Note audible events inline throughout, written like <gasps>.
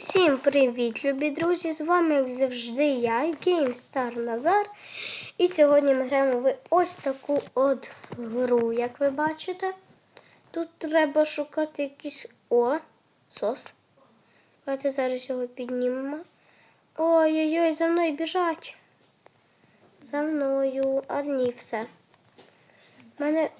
Всім привіт, любі друзі! З вами, як завжди, я, GameStar Назар. І сьогодні ми граємо в ось таку от гру, як ви бачите. Тут треба шукати якийсь. О, сос. Давайте зараз його піднімемо. Ой-ой-ой, за мною біжать. За мною. А ні, все. У мене.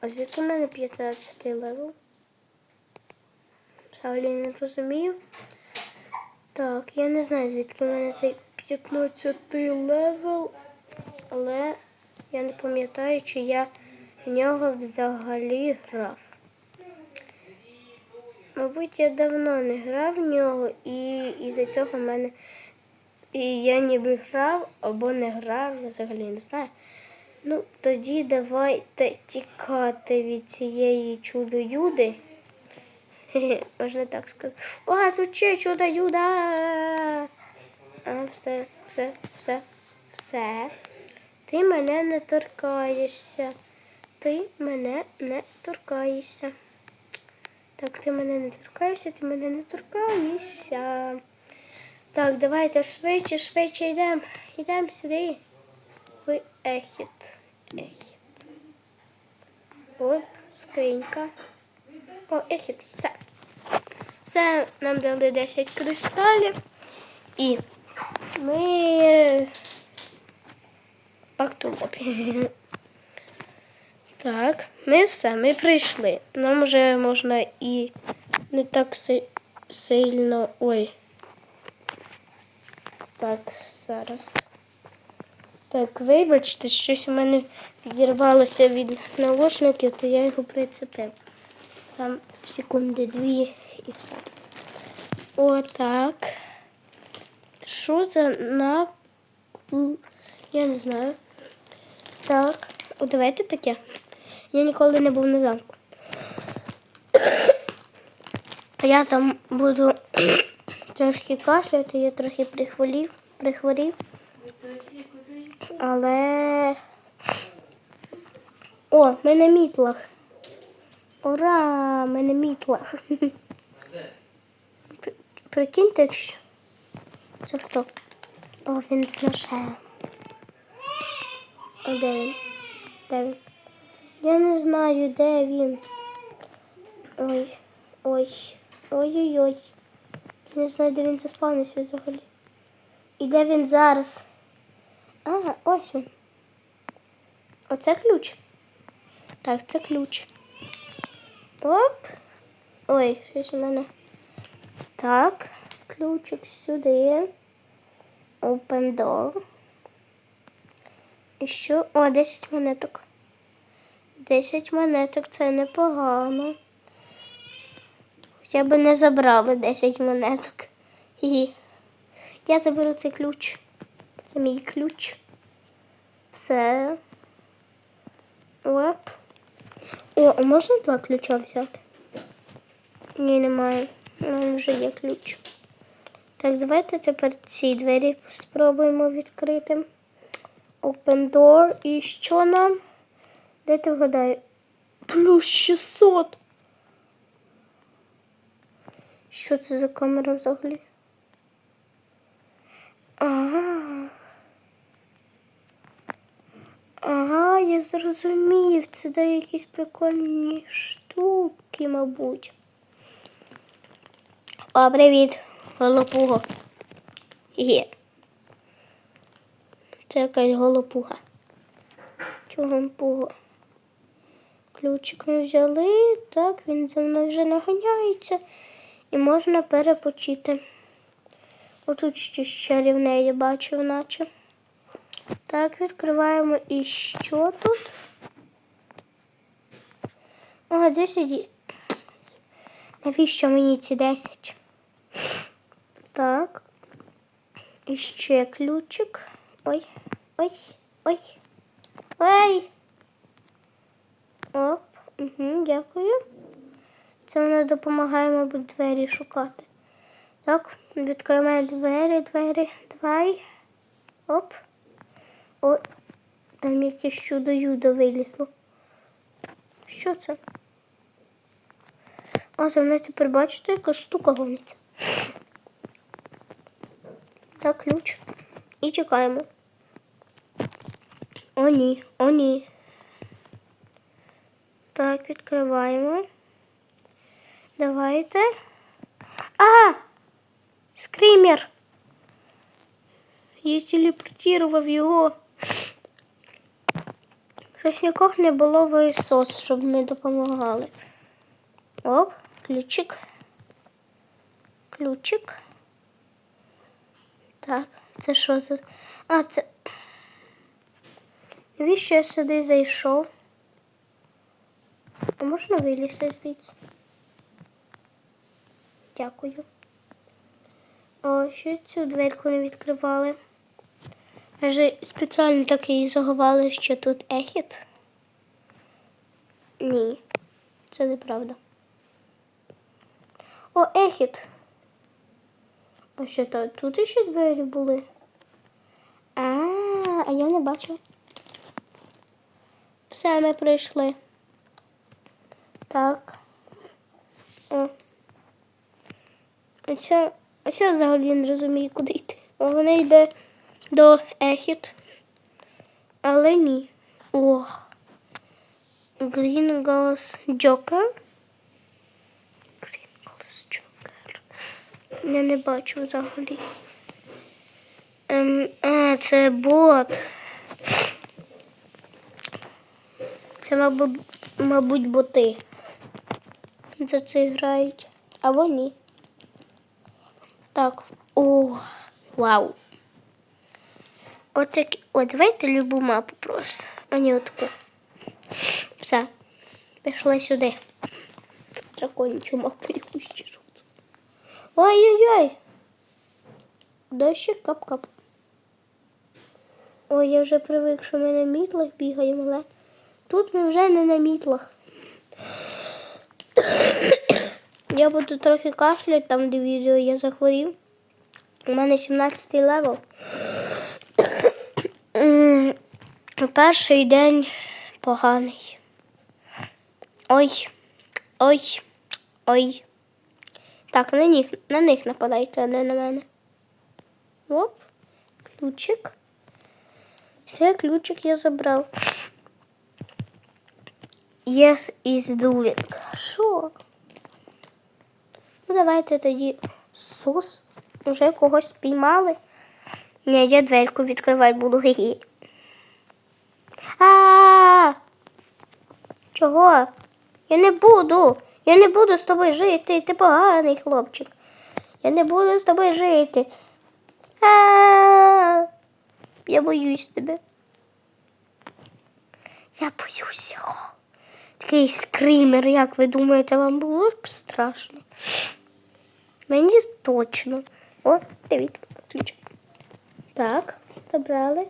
А звідки в мене 15 левел? Взагалі не розумію. Так, я не знаю, звідки в мене цей 15 левел, але я не пам'ятаю, чи я в нього взагалі грав. Мабуть, я давно не грав в нього, і із-за цього в мене і я ніби грав або не грав, я взагалі не знаю. Ну, тоді давайте тікати від цієї чудо-юди. <laughs> Можна так сказати. А, тут ще чудо юда. А, все, все, все, все. Ти мене не торкаєшся. Ти мене не торкаєшся. Так, ти мене не торкаєшся, ти мене не торкаєшся. Так, давайте швидше, швидше йдемо. Йдемо сюди. В ехіт. Ехіт. Оп, скринька. О, ехіт, все. Все, нам дали 10 кристалів. І ми пактулопі. <laughs> Так, ми все, ми прийшли. Нам вже можна і не так си- сильно. Ой. Так, зараз. Так, вибачте, щось у мене відірвалося від наушників, то я його прицепив. Там секунди дві і все. Отак. Що за на... Я не знаю. Так. О, давайте таке. Я ніколи не був на замку. Я там буду <coughs> трошки кашляти, я трохи прихворів, прихворів. Але. О, ми на мітлах. Ура! Мітлах. При- Прикиньте, якщо. Це хто? О, він з ножем. А де він? Де він? Я не знаю, де він. Ой, ой, ой-ой-ой. Я не знаю, де він заспавнився взагалі. І де він зараз? А, ось він. Оце ключ. Так, це ключ. Оп. Ой, щось у мене. Так, ключик сюди. Open door. І що? О, 10 монеток. 10 монеток це непогано. Хоча б не забрали 10 монеток. І я заберу цей ключ. Це мій ключ. Все. Оп. О, а можна два ключа взяти? Ні, немає. У мене вже є ключ. Так, давайте тепер ці двері спробуємо відкрити. Open door. І що нам? Дайте вгадаю. Плюс 600. Що це за камера взагалі? Ага. Я зрозумів. Це дає якісь прикольні штуки, мабуть. О, привіт, голопуго. Є. Це якась голопуга. Чого пуго? Ключик ми взяли, так, він за мною вже наганяється. І можна перепочити. Отут ще чарівне я бачив, наче. Так, відкриваємо. І що тут? Ага, 10. Навіщо мені ці 10? Так. І ще ключик. Ой, ой, ой. Ой. Оп. Угу, дякую. Це вона допомагає, мабуть, двері шукати. Так, відкриваємо двері, двері, давай. Оп. О, там якесь чудо юдо вилізло. Що це? А, за мною тепер бачите, яка штука гониться. Так, ключ. І чекаємо. О, ні, о, ні. Так, відкриваємо. Давайте. А! Скример! Я телепортував його. Щось нікого не було в СОС, щоб ми допомагали. Оп, ключик. Ключик. Так, це що за. А, це. Навіщо я сюди зайшов? А можна вилізти звідси? Дякую. О, що цю дверку не відкривали? Може, спеціально так її заховали, що тут ехіт? Ні, це неправда. О, ехіт. А що то? Тут ще двері були. А, а я не бачу. Все, ми прийшли. Так. О. Оце, оце взагалі не розумію, куди йти. О, вона йде до Ехіт. Але ні. О. Green Ghost Joker. Green Ghost Joker. Я не бачу взагалі. Ем, а, це бот. Це, мабуть, мабуть, боти. За це грають. Або ні. Так. О, вау. От так. О, давайте любу мапу просто. А не отаку. Все. Пішли сюди. Драконячу мапу <laughs> якусь чи. Ой-ой-ой. Дощик кап-кап. Ой, я вже привик, що ми на мітлах бігаємо, але тут ми вже не на мітлах. <coughs> Я буду трохи кашляти там, де відео я захворів. У мене 17 левел. Перший день поганий. Ой, ой, ой. Так, на них, на них нападайте, а не на мене. Оп, ключик. Все, ключик я забрав. Yes is doing. Що? Ну, давайте тоді сус. Уже когось спіймали. Ні, я дверку відкривати буду. Гі-гі. А Чого? Я не буду. Я не буду з тобою жити. Ти поганий хлопчик. Я не буду з тобою жити. Я боюсь тебе. Я боюсь його. Такий скример, як ви думаєте, вам було б страшно? Мені точно. О, дивіться, ключ. Так, забрали.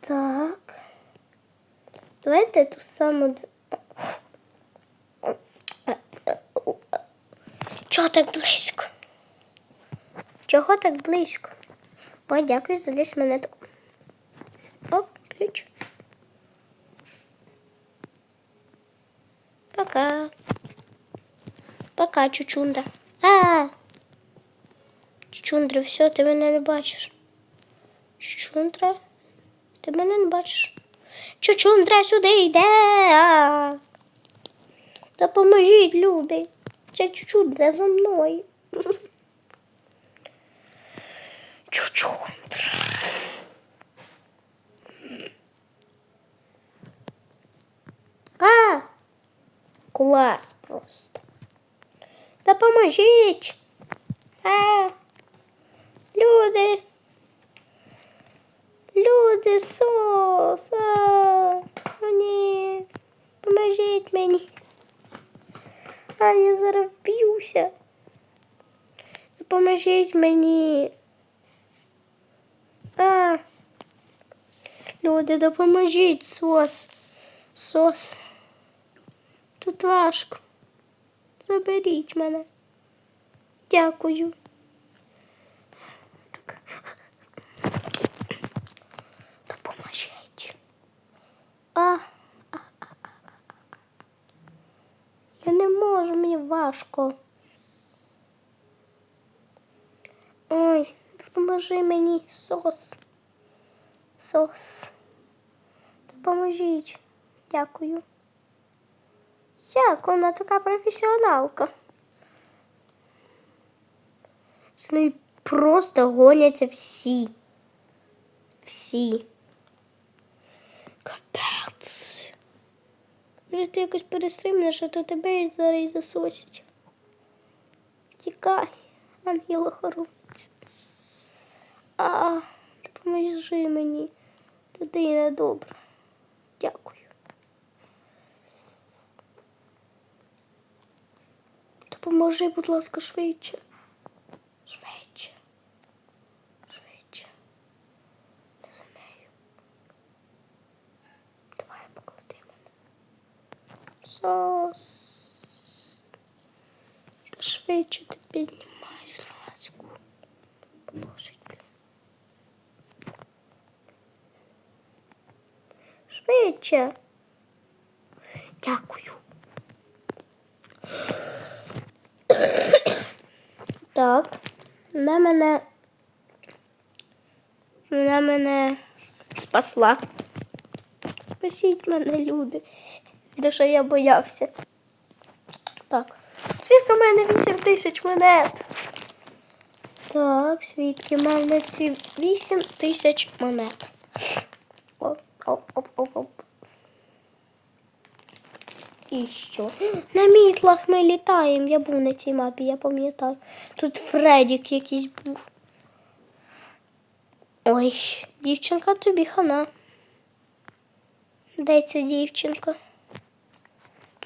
Так. Давайте ту саму. Чого так близько? Чого так близько? Ой, дякую за 10 монеток. О, ключ. Пока. Пока, чучунда. А! Чучундра, все, ти мене не бачиш. Чучундра, ти мене не бачиш. Чучундра сюди йде. Допоможіть, люди. Це чучундра за мною. Чучундра. А! Клас просто. Допоможіть. А! Люди. А! О, ні. Поможіть мені. А я зараз вб'юся. Допоможіть мені. А. Люди, допоможіть, сос. Сос. Тут важко. Заберіть мене. Дякую. Так. Допоможіть. А, а, а, а, а, а. Я не можу, мені важко. О, Ой, допоможи мені, сос. Сос. Допоможіть. Дякую. Як вона така професіоналка? З нею просто гоняться всі. Всі. Капець. Вже ти якось перестримнеш, а то тебе зараз засосять. Тікай, ангела хоронець. А, допоможи мені. Людина добра. Дякую. Допоможи, будь ласка, швидше. Швидше. Швидше. Не за нею. Давай поклади мене. Сос. Швидше ти піднімай Швидше. Дякую. Так, вона мене. Вона мене спасла. Спасіть мене, люди. Де що я боявся. Так. Звідки в мене 8 тисяч монет? Так, звідки в мене ці 8 тисяч монет. Оп, оп, оп, оп, оп. І що? <gasps> На мітлах ми літаємо. Я був на цій мапі, я пам'ятаю. Тут Фредік якийсь був. Ой, дівчинка тобі хана. Де ця дівчинка?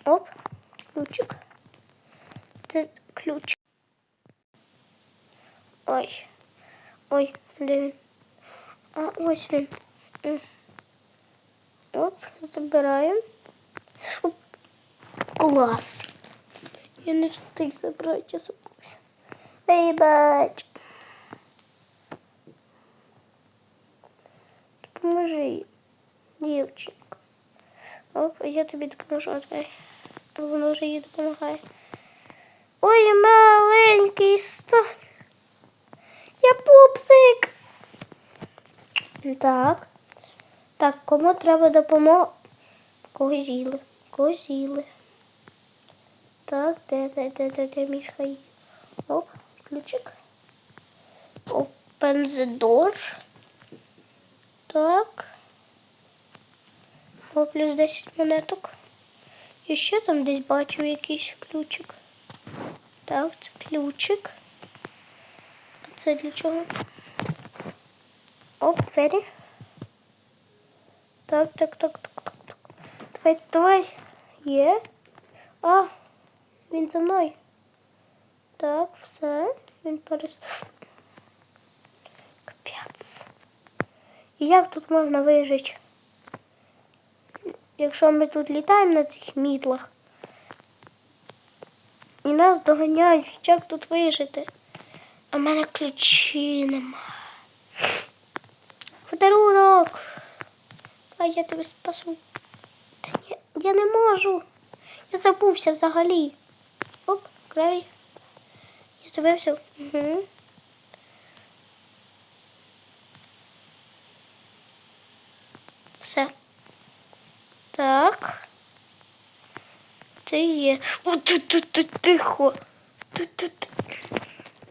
Оп, ключик. Це ключ. Ой. Ой, де він? А ось він. Оп, забираємо. Оп. Клас. Я не встиг забрати, я забувся. Вибач. Допоможи, дівчинка. Оп, я тобі допоможу. А Воно вже їй допомагає. Ой, маленький ста. Я пупсик. Так. Так, кому треба допомога? Кого з'їли? Так, де, де, де, де, де мішка є? Оп, ключик. Open the. Так. О, плюс 10 монеток. І ще там десь бачу якийсь ключик. Так, це ключик. А це для чого? Оп, двері. Так, так, так, так, так, так. Давай, давай. Є. А, він за мною. Так, все. Він перес... Капець. І як тут можна вижити? Якщо ми тут літаємо на цих мітлах і нас доганяють, як тут вижити? А в мене ключі нема. Подарунок. А я тебе спасу. Та ні, я не можу. Я забувся взагалі. Оп, край. Я тебе все. Угу. Все. Так. Ти є. О, ти, ти, ти, тихо. Ти, ти, ти.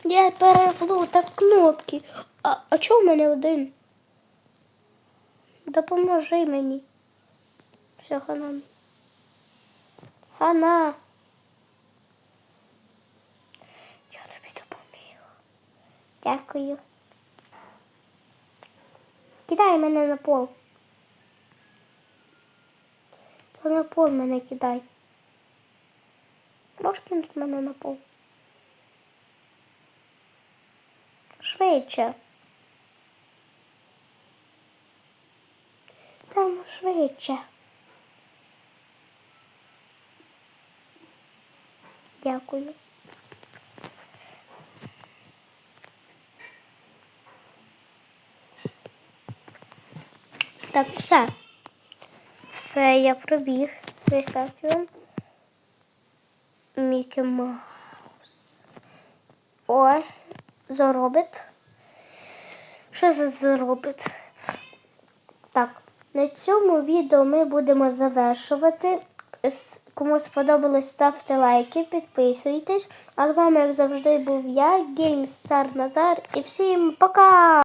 Я переплутав кнопки. А, а чого в мене один? Допоможи мені. Все, хана. Хана. Я тобі допоміг. Дякую. Кидай мене на пол. Та на пол мене кидай. Кинути мене на пол. Швидше. Там швидше. Дякую. Так, все. Все, я пробіг. Висаджуємо. Мікі Маус. О, заробить. Що це зробить? На цьому відео ми будемо завершувати. Кому сподобалось, ставте лайки, підписуйтесь. А з вами, як завжди, був я, GameStar Назар. І всім пока!